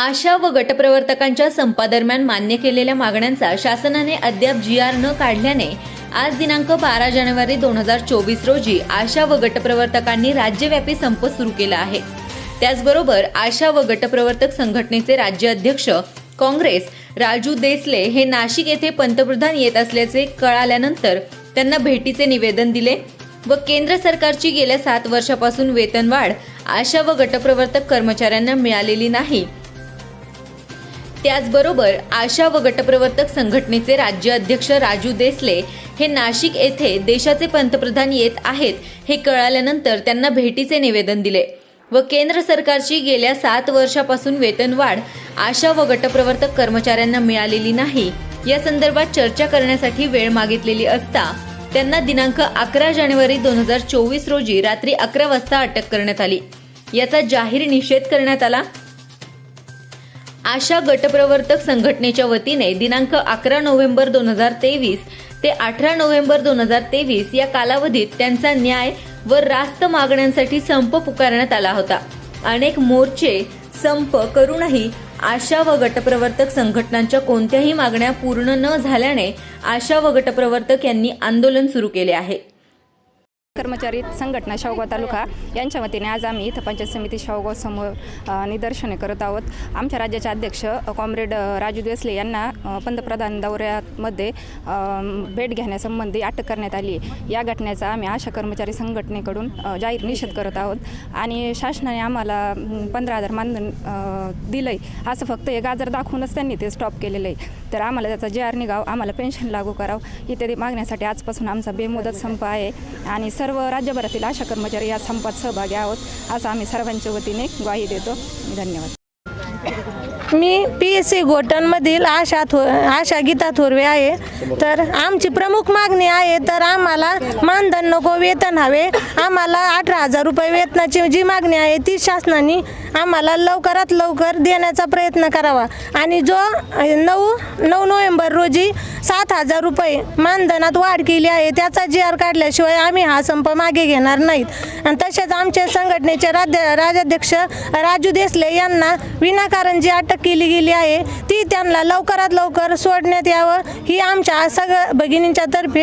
आशा व गटप्रवर्तकांच्या संपादरम्यान मान्य केलेल्या मागण्यांचा शासनाने अद्याप जी आर न काढल्याने आज दिनांक बारा जानेवारी दोन हजार चोवीस रोजी आशा व गटप्रवर्तकांनी राज्यव्यापी संप सुरू केला आहे. त्याचबरोबर आशा व गटप्रवर्तक संघटनेचे राज्य अध्यक्ष काँग्रेस राजू देसले हे नाशिक येथे पंतप्रधान येत असल्याचे कळाल्यानंतर त्यांना भेटीचे निवेदन दिले व केंद्र सरकारची गेल्या सात वर्षापासून वेतनवाढ आशा व गटप्रवर्तक कर्मचाऱ्यांना मिळालेली नाही त्याचबरोबर आशा व गटप्रवर्तक संघटनेचे राज्य अध्यक्ष राजू देसले हे नाशिक येथे देशाचे पंतप्रधान येत आहेत हे कळाल्यानंतर त्यांना भेटीचे निवेदन दिले व केंद्र सरकारची गेल्या सात वर्षापासून वेतनवाढ आशा व गटप्रवर्तक कर्मचाऱ्यांना मिळालेली नाही या संदर्भात चर्चा करण्यासाठी वेळ मागितलेली असता त्यांना दिनांक अकरा जानेवारी दोन हजार चोवीस रोजी रात्री अकरा वाजता अटक करण्यात आली. याचा जाहीर निषेध करण्यात आला आशा गटप्रवर्तक संघटनेच्या वतीने दिनांक अकरा नोव्हेंबर दोन हजार तेवीस ते अठरा नोव्हेंबर दोन हजार तेवीस या कालावधीत त्यांचा न्याय व रास्त मागण्यांसाठी संप पुकारण्यात आला होता. अनेक मोर्चे संप करूनही आशा व गटप्रवर्तक संघटनांच्या कोणत्याही मागण्या पूर्ण न झाल्याने आशा व गटप्रवर्तक यांनी आंदोलन सुरू केले आहे. कर्मचारी संघटना शावगाव तालुका यांच्या वतीने आज आम्ही इथं पंचायत समिती शावगाव समोर निदर्शने करत आहोत. आमच्या राज्याचे अध्यक्ष कॉम्रेड राजू देसले यांना पंतप्रधान दौऱ्यामध्ये भेट घेण्यासंबंधी अटक करण्यात आली आहे. या घटनेचा आम्ही आशा कर्मचारी संघटनेकडून जाहीर निषेध करत आहोत. आणि शासनाने आम्हाला पंधरा हजार मानधन दिलं आहे असं फक्त हे गाजर दाखवूनच त्यांनी ते स्टॉप केलेलं आहे तर आम्हाला त्याचा जे आर निघाव आम्हाला पेन्शन लागू करावं इत्यादी मागण्यासाठी आजपासून आमचा बेमुदत संप आहे. आणि सर्व सर्व राज्यभरातील आशा कर्मचारी या संपात सहभागी आहोत. असं आम्ही सर्वांच्या वतीने ग्वाही देतो. धन्यवाद. मी पी एस सी गोटनमधील आशा थो आशा गीता थोरवे आहे. तर आमची प्रमुख मागणी आहे तर आम्हाला मानधन नको वेतन हवे. आम्हाला अठरा हजार रुपये वेतनाची जी मागणी आहे ती शासनाने आम्हाला लवकरात लवकर देण्याचा प्रयत्न करावा. आणि जो नऊ नऊ नोव्हेंबर रोजी सात हजार रुपये मानधनात वाढ केली आहे त्याचा जी आर काढल्याशिवाय आम्ही हा संप मागे घेणार नाहीत. आणि तसेच आमच्या संघटनेचे राज्य राज्याध्यक्ष राजू देसले यांना विनाकारण जी अटक केली गेली आहे. ती त्यांना लवकरात लवकर सोडण्यात यावं ही आमच्या सगळ्या भगिनींच्या तर्फे